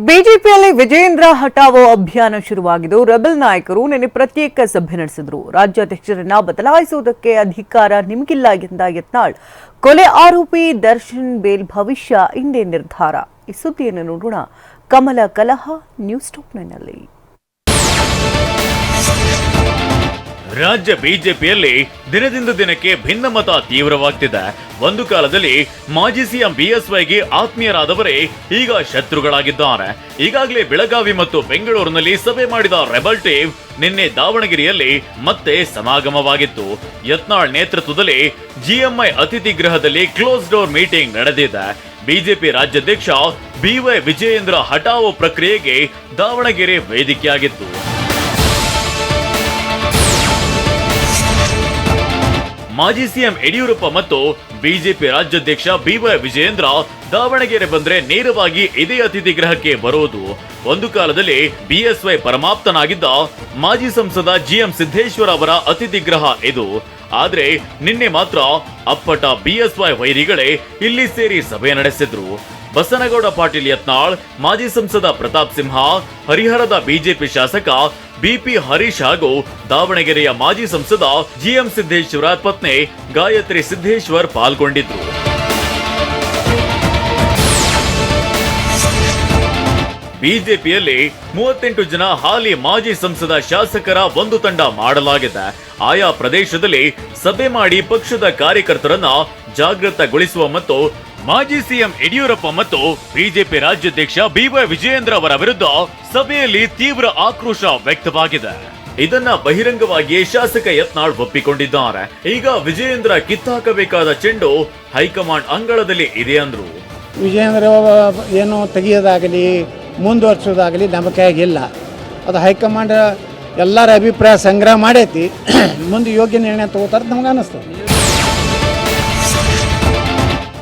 ಬಿಜೆಪಿಯಲ್ಲಿ ವಿಜಯೇಂದ್ರ ಹಟಾವೋ ಅಭಿಯಾನ ಶುರುವಾಗಿದ್ದು ರೆಬೆಲ್ ನಾಯಕರು ನಿನ್ನೆ ಪ್ರತ್ಯೇಕ ಸಭೆ ನಡೆಸಿದ್ರು. ರಾಜ್ಯಾಧ್ಯಕ್ಷರನ್ನ ಬದಲಾಯಿಸುವುದಕ್ಕೆ ಅಧಿಕಾರ ನಿಮಗಿಲ್ಲ ಎಂದ ಯತ್ನಾಳ್. ಕೊಲೆ ಆರೋಪಿ ದರ್ಶನ್ ಬೇಲ್ ಭವಿಷ್ಯ ಇಂದೇ ನಿರ್ಧಾರ. ಈ ಸುದ್ದಿಯನ್ನು ನೋಡೋಣ. ಕಮಲ ಕಲಹ, ನ್ಯೂಸ್ ಟಾಪ್ನಲ್ಲಿ ರಾಜ್ಯ ಬಿಜೆಪಿಯಲ್ಲಿ ದಿನದಿಂದ ದಿನಕ್ಕೆ ಭಿನ್ನಮತ ತೀವ್ರವಾಗ್ತಿದೆ. ಒಂದು ಕಾಲದಲ್ಲಿ ಮಾಜಿ ಸಿಎಂ ಬಿಎಸ್ವೈಗೆ ಆತ್ಮೀಯರಾದವರೇ ಈಗ ಶತ್ರುಗಳಾಗಿದ್ದಾರೆ. ಈಗಾಗಲೇ ಬೆಳಗಾವಿ ಮತ್ತು ಬೆಂಗಳೂರಿನಲ್ಲಿ ಸಭೆ ಮಾಡಿದ ರೆಬಲ್ ಟೀಮ್ ನಿನ್ನೆ ದಾವಣಗೆರೆಯಲ್ಲಿ ಮತ್ತೆ ಸಮಾಗಮವಾಗಿತ್ತು. ಯತ್ನಾಳ್ ನೇತೃತ್ವದಲ್ಲಿ ಜಿಎಂಐ ಅತಿಥಿ ಗೃಹದಲ್ಲಿ ಕ್ಲೋಸ್ ಡೋರ್ ಮೀಟಿಂಗ್ ನಡೆದಿದೆ. ಬಿಜೆಪಿ ರಾಜ್ಯಾಧ್ಯಕ್ಷ ಬಿವೈ ವಿಜಯೇಂದ್ರ ಹಟಾವೋ ಪ್ರಕ್ರಿಯೆಗೆ ದಾವಣಗೆರೆ ವೇದಿಕೆಯಾಗಿತ್ತು. ಮಾಜಿ ಸಿಎಂ ಯಡಿಯೂರಪ್ಪ ಮತ್ತು ಬಿಜೆಪಿ ರಾಜ್ಯಾಧ್ಯಕ್ಷ ಬಿವೈ ವಿಜಯೇಂದ್ರ ದಾವಣಗೆರೆ ಬಂದ್ರೆ ನೇರವಾಗಿ ಇದೇ ಅತಿಥಿ ಗ್ರಹಕ್ಕೆ ಬರುವುದು. ಒಂದು ಕಾಲದಲ್ಲಿ ಬಿಎಸ್ವೈ ಪರಮಾಪ್ತನಾಗಿದ್ದ ಮಾಜಿ ಸಂಸದ ಜಿಎಂ ಸಿದ್ದೇಶ್ವರ ಅವರ ಅತಿಥಿ ಗೃಹ ಇದು. ಆದ್ರೆ ನಿನ್ನೆ ಮಾತ್ರ ಅಪ್ಪಟ ಬಿಎಸ್ವೈ ವೈರಿಗಳೇ ಇಲ್ಲಿ ಸೇರಿ ಸಭೆ ನಡೆಸಿದ್ರು. ಬಸನಗೌಡ ಪಾಟೀಲ್ ಯತ್ನಾಳ್, ಮಾಜಿ ಸಂಸದ ಪ್ರತಾಪ್ ಸಿಂಹ, ಹರಿಹರದ ಬಿಜೆಪಿ ಶಾಸಕ ಬಿಪಿ ಹರೀಶ್ ಹಾಗೂ ದಾವಣಗೆರೆಯ ಮಾಜಿ ಸಂಸದ ಜಿಎಂ ಸಿದ್ದೇಶ್ವರ ಪತ್ನಿ ಗಾಯತ್ರಿ ಸಿದ್ದೇಶ್ವರ್ ಪಾಲ್ಗೊಂಡಿದ್ರು. ಬಿಜೆಪಿಯಲ್ಲಿ ಮೂವತ್ತೆಂಟು ಜನ ಹಾಲಿ ಮಾಜಿ ಸಂಸದ ಶಾಸಕರ ಒಂದು ತಂಡ ಮಾಡಲಾಗಿದೆ. ಆಯಾ ಪ್ರದೇಶದಲ್ಲಿ ಸಭೆ ಮಾಡಿ ಪಕ್ಷದ ಕಾರ್ಯಕರ್ತರನ್ನ ಜಾಗೃತಗೊಳಿಸುವ ಮತ್ತು ಮಾಜಿ ಸಿಎಂ ಯಡಿಯೂರಪ್ಪ ಮತ್ತು ಬಿಜೆಪಿ ರಾಜ್ಯಾಧ್ಯಕ್ಷ ಬಿವೈ ವಿಜಯೇಂದ್ರ ಅವರ ವಿರುದ್ಧ ಸಭೆಯಲ್ಲಿ ತೀವ್ರ ಆಕ್ರೋಶ ವ್ಯಕ್ತವಾಗಿದೆ. ಇದನ್ನ ಬಹಿರಂಗವಾಗಿ ಶಾಸಕ ಯತ್ನಾಳ್ ಒಪ್ಪಿಕೊಂಡಿದ್ದಾರೆ. ಈಗ ವಿಜಯೇಂದ್ರ ಕಿತ್ತಾಕಬೇಕಾದ ಚೆಂಡು ಹೈಕಮಾಂಡ್ ಅಂಗಳದಲ್ಲಿ ಇದೆ ಅಂದ್ರು. ವಿಜಯೇಂದ್ರ ಏನು ತೆಗೆಯೋದಾಗಲಿ ಮುಂದುವರ್ಸೋದಾಗಲಿ ನಮ್ಮ ಕೈಯಾಗಿಲ್ಲ ಅದು ಹೈಕಮಾಂಡ್ ಎಲ್ಲರ ಅಭಿಪ್ರಾಯ ಸಂಗ್ರಹ ಮಾಡೈತಿ. ಮುಂದೆ ಯೋಗ್ಯ ನಿರ್ಣಯ ತಗೋತಾರೆ ನಮ್ಗೆ ಅನ್ನಿಸ್ತದೆ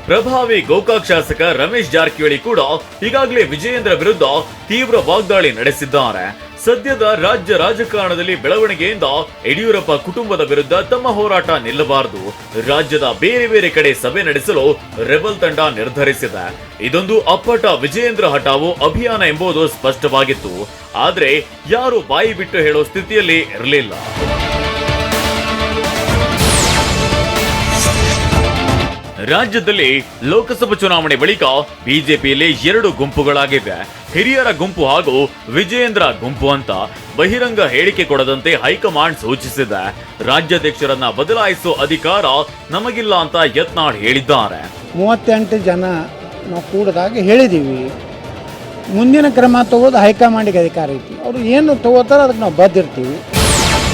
ಪ್ರಭಾವಿ ಗೋಕಾಕ್ ಶಾಸಕ ರಮೇಶ್ ಜಾರಕಿಹೊಳಿ ಕೂಡ ಈಗಾಗಲೇ ವಿಜಯೇಂದ್ರ ವಿರುದ್ಧ ತೀವ್ರ ವಾಗ್ದಾಳಿ ನಡೆಸಿದ್ದಾರೆ. ಸದ್ಯದ ರಾಜ್ಯ ರಾಜಕಾರಣದಲ್ಲಿ ಬೆಳವಣಿಗೆಯಿಂದ ಯಡಿಯೂರಪ್ಪ ಕುಟುಂಬದ ವಿರುದ್ಧ ತಮ್ಮ ಹೋರಾಟ ನಿಲ್ಲಬಾರದು. ರಾಜ್ಯದ ಬೇರೆ ಬೇರೆ ಕಡೆ ಸಭೆ ನಡೆಸಲು ರೆಬಲ್ ತಂಡ ನಿರ್ಧರಿಸಿದೆ. ಇದೊಂದು ಅಪ್ಪಟ ವಿಜಯೇಂದ್ರ ಹಠಾವು ಅಭಿಯಾನ ಎಂಬುದು ಸ್ಪಷ್ಟವಾಗಿತ್ತು. ಆದರೆ ಯಾರು ಬಾಯಿ ಬಿಟ್ಟು ಹೇಳೋ ಸ್ಥಿತಿಯಲ್ಲಿ ಇರಲಿಲ್ಲ. ರಾಜ್ಯದಲ್ಲಿ ಲೋಕಸಭಾ ಚುನಾವಣೆ ಬಳಿಕ ಬಿಜೆಪಿಯಲ್ಲಿ ಎರಡು ಗುಂಪುಗಳಾಗಿವೆ. ಹಿರಿಯರ ಗುಂಪು ಹಾಗೂ ವಿಜಯೇಂದ್ರ ಗುಂಪು ಅಂತ ಬಹಿರಂಗ ಹೇಳಿಕೆ ಕೊಡದಂತೆ ಹೈಕಮಾಂಡ್ ಸೂಚಿಸಿದೆ. ರಾಜ್ಯಾಧ್ಯಕ್ಷರನ್ನ ಬದಲಾಯಿಸೋ ಅಧಿಕಾರ ನಮಗಿಲ್ಲ ಅಂತ ಯತ್ನಾಳ್ ಹೇಳಿದ್ದಾರೆ. ಮೂವತ್ತೆಂಟು ಜನ ನಾವು ಕೂಡದಾಗಿ ಹೇಳಿದ್ದೀವಿ ಮುಂದಿನ ಕ್ರಮ ತಗೋದು ಹೈಕಮಾಂಡಿಗೆ ಅಧಿಕಾರ ಐತಿ. ಅವರು ಏನು ತಗೋತಾರೋ ಅದಕ್ಕೆ ನಾವು ಬದ್ದಿರ್ತೀವಿ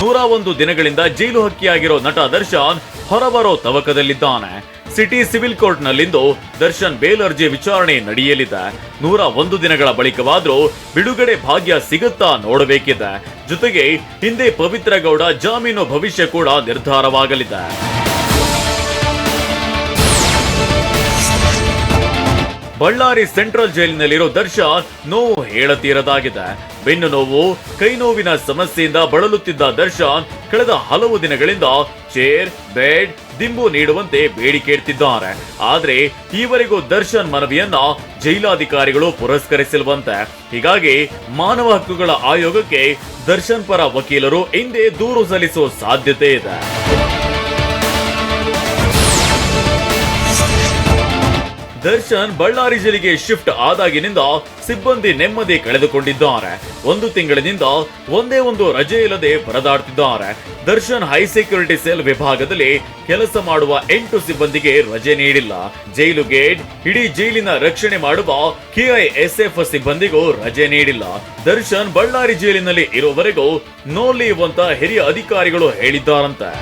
ನೂರ ಒಂದು ದಿನಗಳಿಂದ ಜೈಲು ಹಕ್ಕಿಯಾಗಿರೋ ನಟ ದರ್ಶನ್ ಹೊರಬರೋ ತವಕದಲ್ಲಿದ್ದಾನೆ. ಸಿಟಿ ಸಿವಿಲ್ ಕೋರ್ಟ್ ನಲ್ಲಿಂದು ದರ್ಶನ್ ಬೇಲ್ ಅರ್ಜಿ ವಿಚಾರಣೆ ನಡೆಯಲಿದೆ. ನೂರ ಒಂದು ದಿನಗಳ ಬಳಿಕವಾದ್ರೂ ಬಿಡುಗಡೆ ಭಾಗ್ಯ ಸಿಗುತ್ತಾ ನೋಡಬೇಕಿದೆ. ಜೊತೆಗೆ ಹಿಂದೆ ಪವಿತ್ರ ಗೌಡ ಜಾಮೀನು ಭವಿಷ್ಯ ಕೂಡ ನಿರ್ಧಾರವಾಗಲಿದೆ. ಬಳ್ಳಾರಿ ಸೆಂಟ್ರಲ್ ಜೈಲಿನಲ್ಲಿರೋ ದರ್ಶನ್ ನೋವು ಹೇಳತೀರದಾಗಿದೆ. ಬೆನ್ನು ನೋವು, ಕೈ ನೋವಿನ ಸಮಸ್ಯೆಯಿಂದ ಬಳಲುತ್ತಿದ್ದ ದರ್ಶನ್ ಕಳೆದ ಹಲವು ದಿನಗಳಿಂದ ಚೇರ್, ಬೆಡ್, ದಿಂಬು ನೀಡುವಂತೆ ಬೇಡಿಕೆ ಇಡ್ತಿದ್ದಾರೆ. ಆದ್ರೆ ಈವರೆಗೂ ದರ್ಶನ್ ಮನವಿಯನ್ನ ಜೈಲಾಧಿಕಾರಿಗಳು ಪುರಸ್ಕರಿಸಿಲ್ವಂತೆ. ಹೀಗಾಗಿ ಮಾನವ ಹಕ್ಕುಗಳ ಆಯೋಗಕ್ಕೆ ದರ್ಶನ್ ಪರ ವಕೀಲರು ಹಿಂದೆ ದೂರು ಸಲ್ಲಿಸುವ ಸಾಧ್ಯತೆ ಇದೆ. ದರ್ಶನ್ ಬಳ್ಳಾರಿ ಜಿಲ್ಲೆಗೆ ಶಿಫ್ಟ್ ಆದಾಗಿನಿಂದ ಸಿಬ್ಬಂದಿ ನೆಮ್ಮದಿ ಕಳೆದುಕೊಂಡಿದ್ದಾರೆ. ಒಂದು ತಿಂಗಳಿನಿಂದ ಒಂದೇ ಒಂದು ರಜೆ ಇಲ್ಲದೆ ಪರದಾಡ್ತಿದ್ದಾರೆ ದರ್ಶನ್ ಹೈ ಸೆಕ್ಯೂರಿಟಿ ಸೆಲ್ ವಿಭಾಗದಲ್ಲಿ ಕೆಲಸ ಮಾಡುವ ಎಂಟು ಸಿಬ್ಬಂದಿಗೆ ರಜೆ ನೀಡಿಲ್ಲ. ಜೈಲು ಗೇಟ್, ಇಡೀ ಜೈಲಿನ ರಕ್ಷಣೆ ಮಾಡುವ ಕೆಐಎಸ್ಎಫ್ ಸಿಬ್ಬಂದಿಗೂ ರಜೆ ನೀಡಿಲ್ಲ. ದರ್ಶನ್ ಬಳ್ಳಾರಿ ಜೈಲಿನಲ್ಲಿ ಇರುವವರೆಗೂ ನೋ ಅಂತ ಹಿರಿಯ ಅಧಿಕಾರಿಗಳು ಹೇಳಿದ್ದಾರಂತೆ.